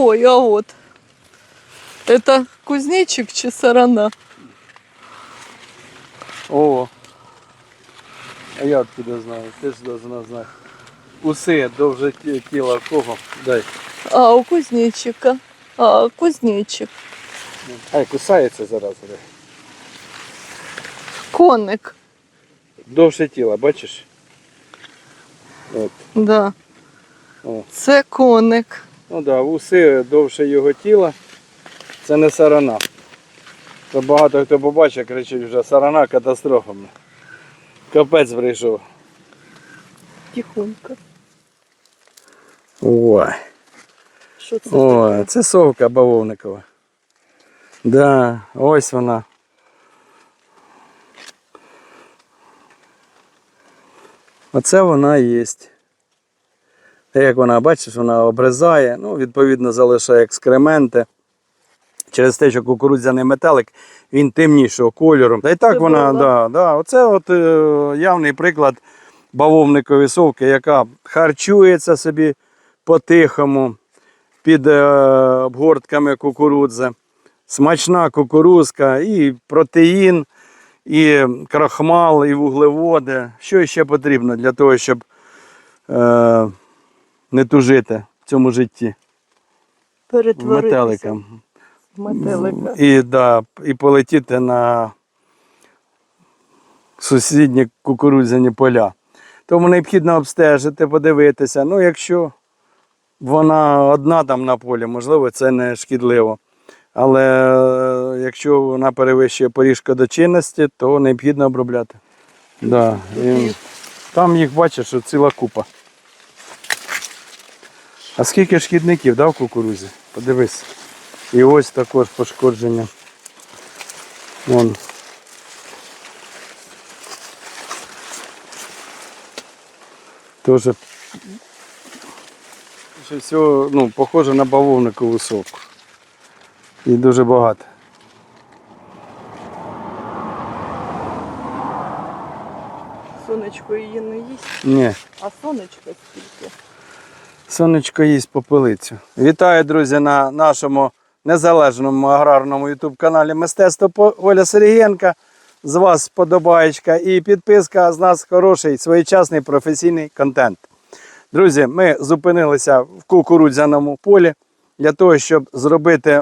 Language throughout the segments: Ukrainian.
Ой, а вот. Это кузнечик чи сарана? О. А я откуда знаю? Ти ж должна знати. Уси довже ті- тіла кого? Дай. А, у кузнечика. А, кузнечик. Ай, кусається зараз. дай. Коник. Довше тіла, бачиш? От. Да. О. Це коник. Ну да, уси довше його тіла. Це не сарана. То багато хто побачив, кричить вже сарана катастрофа. Капець прийшов. Тихонько. Ой. Що це О, таке? це совка бавовникова. Да, ось вона. Оце вона є. Як вона, бачиш, вона обрізає, ну, відповідно, залишає екскременти. Через те, що кукурудзяний метелик, він темнішого кольору. Та й так Це вона, було. да, да, оце от, е, явний приклад бавовникової совки, яка харчується собі по-тихому під е, обгортками кукурудзи. Смачна кукурузка, і протеїн, і крахмал, і вуглеводи. Що ще потрібно для того, щоб е, не тужити в цьому житті Перетворитися метеликам. в метелика. І, да, і полетіти на сусідні кукурудзяні поля. Тому необхідно обстежити, подивитися. Ну, якщо вона одна там на полі, можливо, це не шкідливо. Але е, якщо вона перевищує поріг шкодочинності, то необхідно обробляти. Да. І там їх бачиш, що ціла купа. А скільки шкідників да, в кукурузі? Подивись. І ось також пошкодження. Вон. Тоже всього, ну, похоже на бавовникову совку. І дуже багато. Сонечко її не їсть, Ні. а сонечко скільки. Сонечко їсть попелицю. Вітаю, друзі, на нашому незалежному аграрному ютуб каналі Мистецтво Оля Сергієнка. З вас подобаєчка і підписка, з нас хороший своєчасний професійний контент. Друзі, ми зупинилися в кукурудзяному полі для того, щоб зробити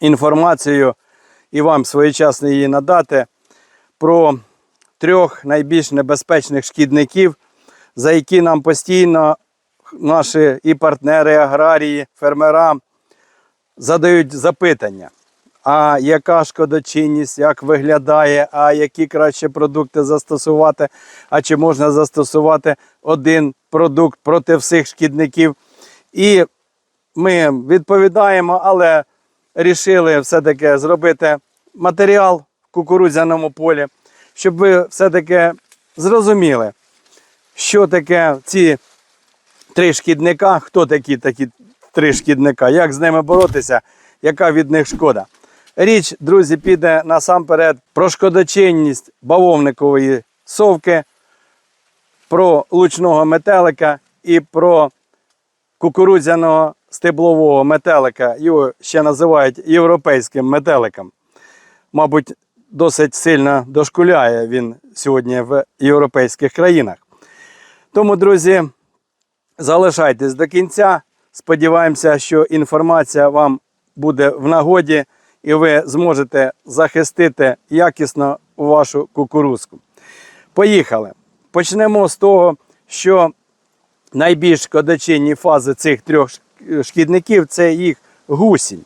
інформацію і вам своєчасно її надати про трьох найбільш небезпечних шкідників, за які нам постійно наші і партнери, аграрії, фермера задають запитання. А яка шкодочинність, як виглядає, а які краще продукти застосувати, а чи можна застосувати один продукт проти всіх шкідників. І ми відповідаємо, але рішили все-таки зробити матеріал в кукурудзяному полі, щоб ви все-таки зрозуміли, що таке ці три шкідника, хто такі такі три шкідника, як з ними боротися, яка від них шкода. Річ, друзі, піде насамперед про шкодочинність бавовникової совки, про лучного метелика і про кукурудзяного стеблового метелика. Його ще називають європейським метеликом. Мабуть, досить сильно дошкуляє він сьогодні в європейських країнах. Тому, друзі, залишайтесь до кінця. Сподіваємося, що інформація вам буде в нагоді і ви зможете захистити якісно вашу кукурузку. Поїхали. Почнемо з того, що найбільш шкодочинні фази цих трьох шкідників це їх гусінь.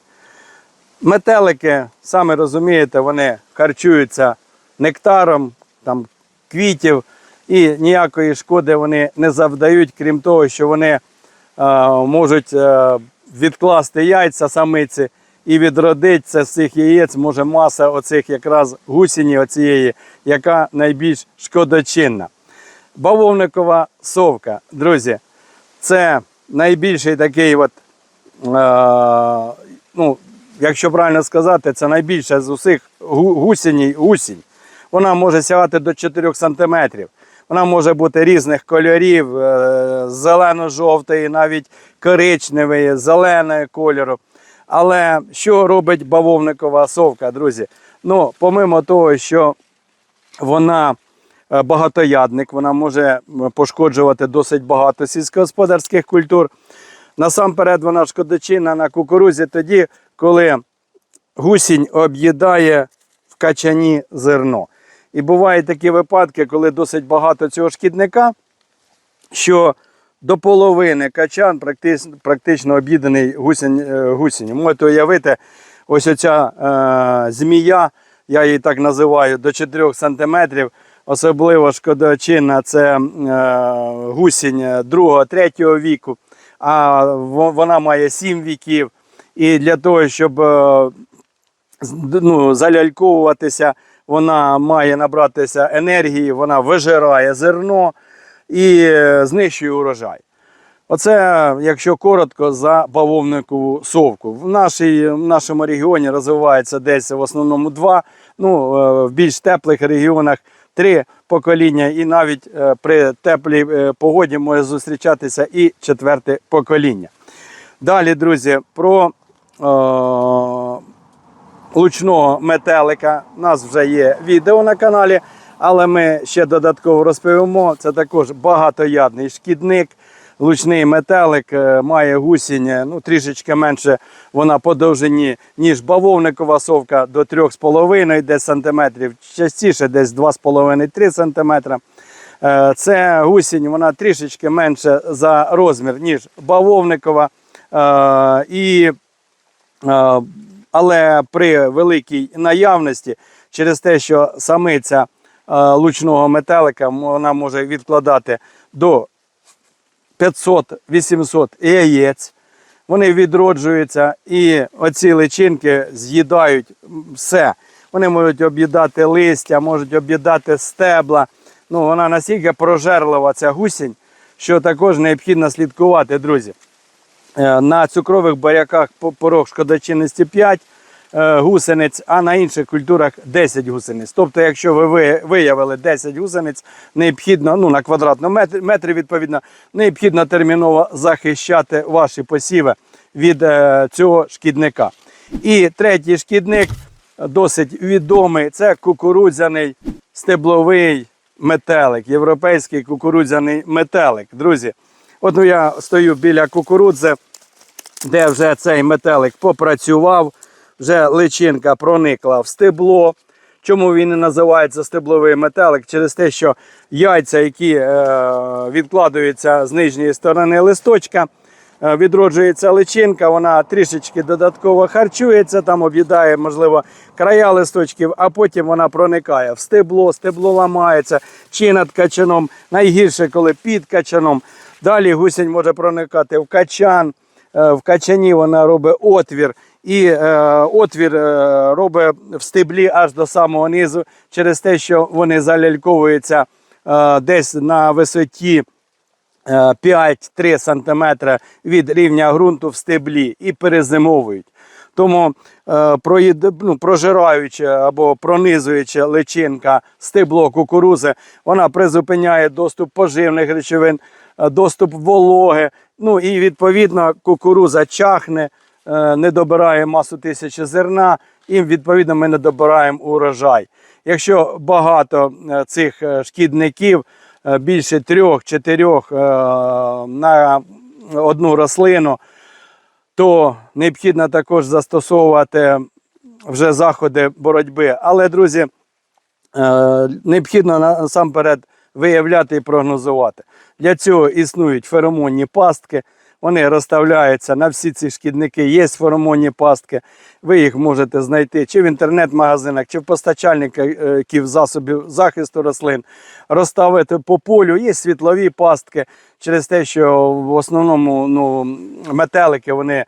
Метелики, саме розумієте, вони харчуються нектаром, там, квітів і ніякої шкоди вони не завдають, крім того, що вони е, можуть е, відкласти яйця самиці і відродиться з цих яєць може маса оцих якраз гусіні, оцієї, яка найбільш шкодочинна. Бавовникова совка, друзі, це найбільший такий, от, е, ну, якщо правильно сказати, це найбільша з усіх гу- гусіній гусінь. Вона може сягати до 4 см. Вона може бути різних кольорів, е, зелено-жовтої, навіть коричневої, зеленого кольору. Але що робить бавовникова совка, друзі? Ну, помимо того, що вона е, багатоядник, вона може пошкоджувати досить багато сільськогосподарських культур. Насамперед, вона шкодочинна на кукурузі тоді, коли гусінь об'їдає в качані зерно. І бувають такі випадки, коли досить багато цього шкідника, що до половини качан практично, практично об'їдений гусінь, е, гусінню. Можете уявити, ось оця е, змія, я її так називаю, до 4 см, особливо шкодочинна це е, гусінь 2-3 віку, а вона має 7 віків. І для того, щоб е, ну, заляльковуватися, вона має набратися енергії, вона вижирає зерно і е, знищує урожай. Оце, якщо коротко, за бавовникову совку. В, нашій, в нашому регіоні розвивається десь в основному два, ну, е, в більш теплих регіонах три покоління, і навіть е, при теплій погоді може зустрічатися і четверте покоління. Далі, друзі, про лучного метелика. У нас вже є відео на каналі, але ми ще додатково розповімо. Це також багатоядний шкідник. Лучний метелик е, має гусінь е, ну, трішечки менше вона по довжині, ніж бавовникова совка до 3,5 десь сантиметрів, частіше десь 2,5-3 сантиметра. Е, Це гусінь, вона трішечки менше за розмір, ніж бавовникова. І але при великій наявності, через те, що самиця е, лучного метелика вона може відкладати до 500-800 яєць. Вони відроджуються і оці личинки з'їдають все. Вони можуть об'їдати листя, можуть об'їдати стебла. Ну, вона настільки прожерлива ця гусінь, що також необхідно слідкувати, друзі. Е, На цукрових буряках по- порог шкодочинності 5 е, гусениць, а на інших культурах 10 гусениць. Тобто, якщо ви ви- виявили 10 гусениць, необхідно ну, на квадратному метрі, метрі, відповідно, необхідно терміново захищати ваші посіви від е, цього шкідника. І третій шкідник досить відомий це кукурудзяний стебловий метелик, європейський кукурудзяний метелик. Друзі, от ну, я стою біля кукурудзи, де вже цей метелик попрацював, вже личинка проникла в стебло. Чому він і називається стебловий метелик? Через те, що яйця, які е, відкладаються з нижньої сторони листочка, е, відроджується личинка, вона трішечки додатково харчується, там об'їдає, можливо, края листочків, а потім вона проникає в стебло, стебло ламається чи над качаном, найгірше, коли під качаном. Далі гусінь може проникати в качан. Е, В качані вона робить отвір, і е, отвір е, робить в стеблі аж до самого низу, через те, що вони заляльковуються десь на висоті е, 5-3 см від рівня ґрунту в стеблі і перезимовують. Тому ну, прожираючи або пронизуючи личинка стебло кукурузи, вона призупиняє доступ поживних речовин, доступ вологи. Ну і відповідно кукуруза чахне, е, не добирає масу тисячі зерна, і відповідно ми не добираємо урожай. Якщо багато е, цих е, шкідників, е, більше трьох-чотирьох е, на одну рослину, то необхідно також застосовувати вже заходи боротьби. Але, друзі, е, необхідно насамперед виявляти і прогнозувати. Для цього існують феромонні пастки. Вони розставляються на всі ці шкідники. Є феромонні пастки. Ви їх можете знайти чи в інтернет-магазинах, чи в постачальників засобів захисту рослин. Розставити по полю. Є світлові пастки через те, що в основному ну, метелики вони е,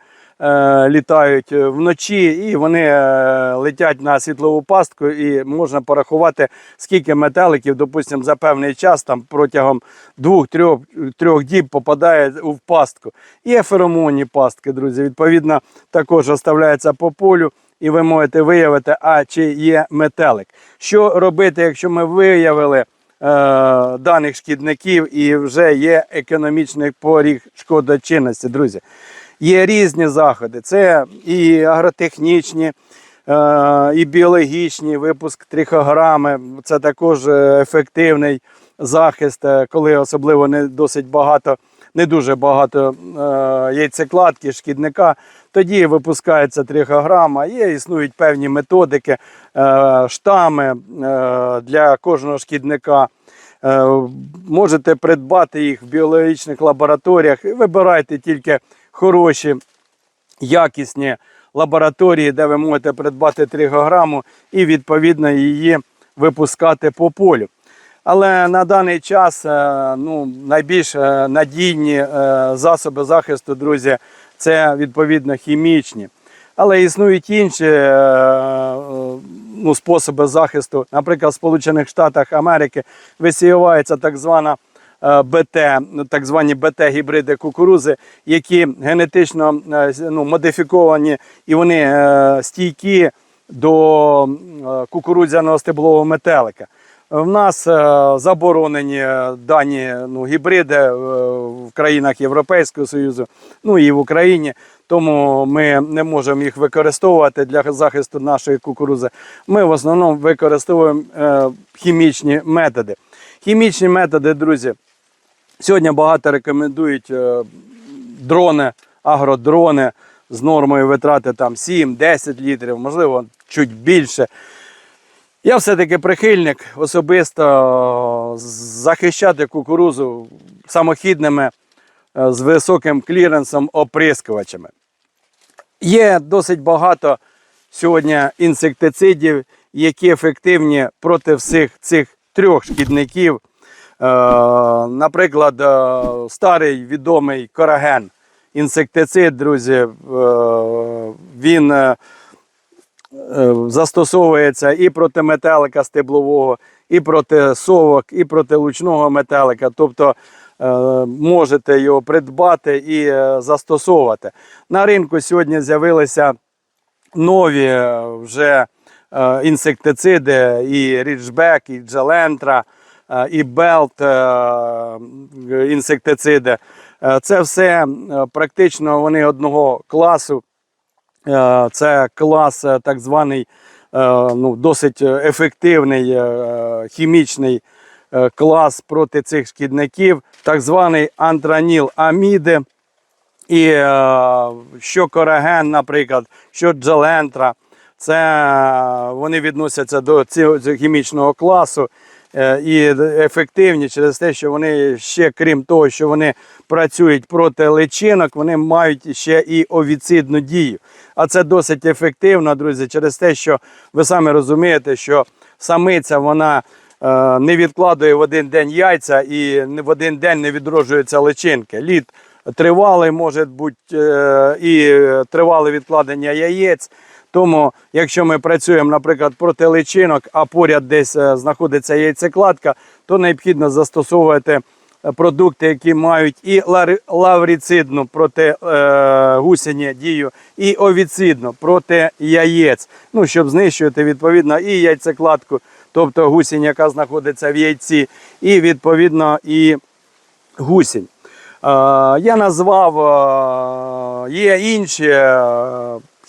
літають вночі і вони е, летять на світлову пастку, і можна порахувати, скільки метеликів, допустимо, за певний час там протягом двох-трьох трьох діб попадає в пастку. І феромонні пастки, друзі, відповідно, також оставляються по полю. І ви можете виявити, а чи є метелик. Що робити, якщо ми виявили даних шкідників і вже є економічний поріг шкодочинності, друзі. Є різні заходи. Це і агротехнічні, е, і біологічні випуск трихограми. Це також е, ефективний захист, е, коли особливо не досить багато, не дуже багато яйцекладки, шкідника. Тоді випускається трихограма. Є існують певні методики, штами для кожного шкідника. Можете придбати їх в біологічних лабораторіях. Вибирайте тільки хороші, якісні лабораторії, де ви можете придбати тригограму і відповідно її випускати по полю. Але на даний час е, ну, найбільш е, надійні е, засоби захисту, друзі, це відповідно хімічні. Але існують інші ну, способи захисту. Наприклад, в Сполучених Штатах Америки висівається так звана БТ, ну, так звані БТ-гібриди кукурузи, які генетично е, ну, модифіковані і вони е, стійкі до е, кукурудзяного стеблового метелика. В нас е, заборонені дані ну, гібриди е, в країнах Європейського Союзу, ну і в Україні. Тому ми не можемо їх використовувати для захисту нашої кукурузи. Ми в основному використовуємо е, хімічні методи. Хімічні методи, друзі, сьогодні багато рекомендують е, дрони, агродрони з нормою витрати там 7-10 літрів, можливо, чуть більше. Я все-таки прихильник особисто захищати кукурузу самохідними е, з високим кліренсом оприскувачами. Є досить багато сьогодні інсектицидів, які ефективні проти всіх цих трьох шкідників. Е, Наприклад, е, старий відомий кораген інсектицид, друзі, е, він застосовується і проти метелика стеблового, і проти совок, і проти лучного метелика. Тобто можете його придбати і застосовувати. На ринку сьогодні з'явилися нові вже інсектициди, і ріджбек, і джелентра, і белт е, інсектициди. Е, Це все е, практично вони одного класу. Е, Це клас е, так званий, е, ну, досить ефективний е, хімічний е, клас проти цих шкідників, так званий антраніл аміди. І е, що кораген, наприклад, що джалентра, це е, вони відносяться до цього хімічного класу е, і ефективні через те, що вони ще, крім того, що вони працюють проти личинок, вони мають ще і овіцидну дію. А це досить ефективно, друзі, через те, що ви самі розумієте, що самиця вона е, не відкладує в один день яйця і в один день не відроджуються личинки. Лід тривалий може бути е, і тривале відкладення яєць. Тому, якщо ми працюємо, наприклад, проти личинок, а поряд десь е, знаходиться яйцекладка, то необхідно застосовувати е, продукти, які мають і лаврицидну проти е, гусені дію, і овіцидну проти яєць. Ну, щоб знищувати відповідно і яйцекладку, тобто гусінь, яка знаходиться в яйці, і відповідно і гусінь. Я назвав, є інші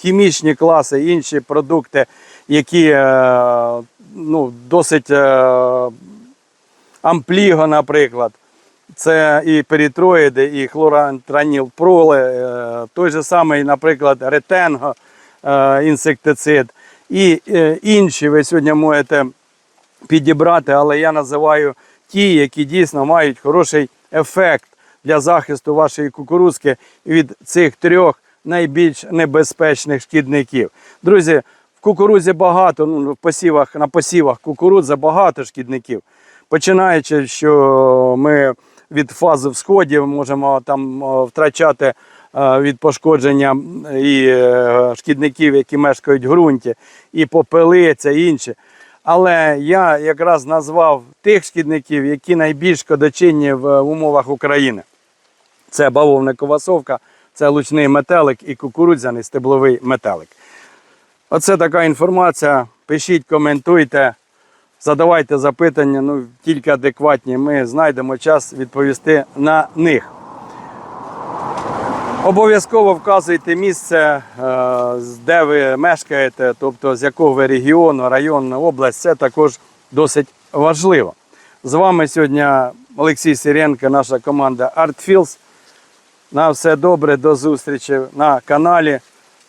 хімічні класи, інші продукти, які е, ну, досить е, ампліго, наприклад. Це і перітроїди, і хлорантраніл проли, е, той же самий, наприклад, ретенго інсектицид. І інші ви сьогодні можете підібрати, але я називаю ті, які дійсно мають хороший ефект для захисту вашої кукурузки від цих трьох найбільш небезпечних шкідників. Друзі, в кукурузі багато, ну, в посівах, на посівах кукурудзи багато шкідників. Починаючи, що ми від фази всходів можемо там втрачати е, від пошкодження і е, шкідників, які мешкають в ґрунті, і попелиця, і інші. Але я якраз назвав тих шкідників, які найбільш шкодочинні в умовах України. Це бавовникова совка, це лучний метелик і кукурудзяний стебловий метелик. Оце така інформація. Пишіть, коментуйте. Задавайте запитання, ну тільки адекватні. Ми знайдемо час відповісти на них. Обов'язково вказуйте місце, е, де ви мешкаєте, тобто з якого ви регіону, район, область. Це також досить важливо. З вами сьогодні Олексій Сиренко, наша команда ArtFields. На все добре, до зустрічі на каналі.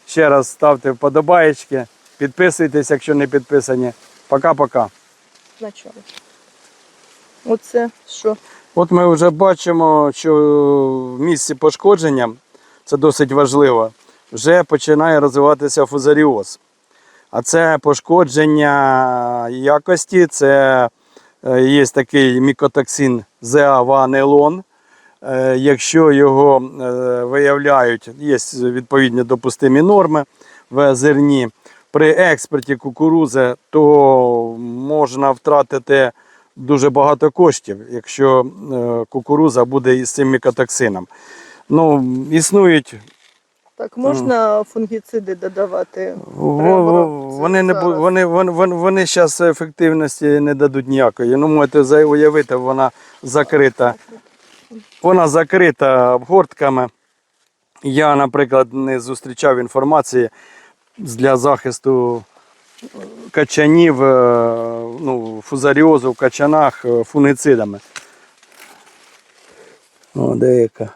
Ще раз ставте вподобаєчки, підписуйтесь, якщо не підписані. Пока-пока. Спочатку. Оце що? От ми вже бачимо, що в місці пошкодження, це досить важливо, вже починає розвиватися фузаріоз. А це пошкодження якості, це е, є такий мікотоксин зеаванелон. Е, Якщо його е, виявляють, є відповідні допустимі норми в зерні. При експорті кукурузи, то можна втратити дуже багато коштів, якщо е, кукуруза буде із цим мікотоксином. Ну, існують Так, можна фунгіциди додавати? Вони не вони, вони, вони, вони зараз ефективності не дадуть ніякої. Ну, можете уявити, вона закрита. Вона закрита обгортками. Я, наприклад, не зустрічав інформації для захисту качанів, е, ну, фузаріозу в качанах фуницидами. фунгицидами. О, деяка.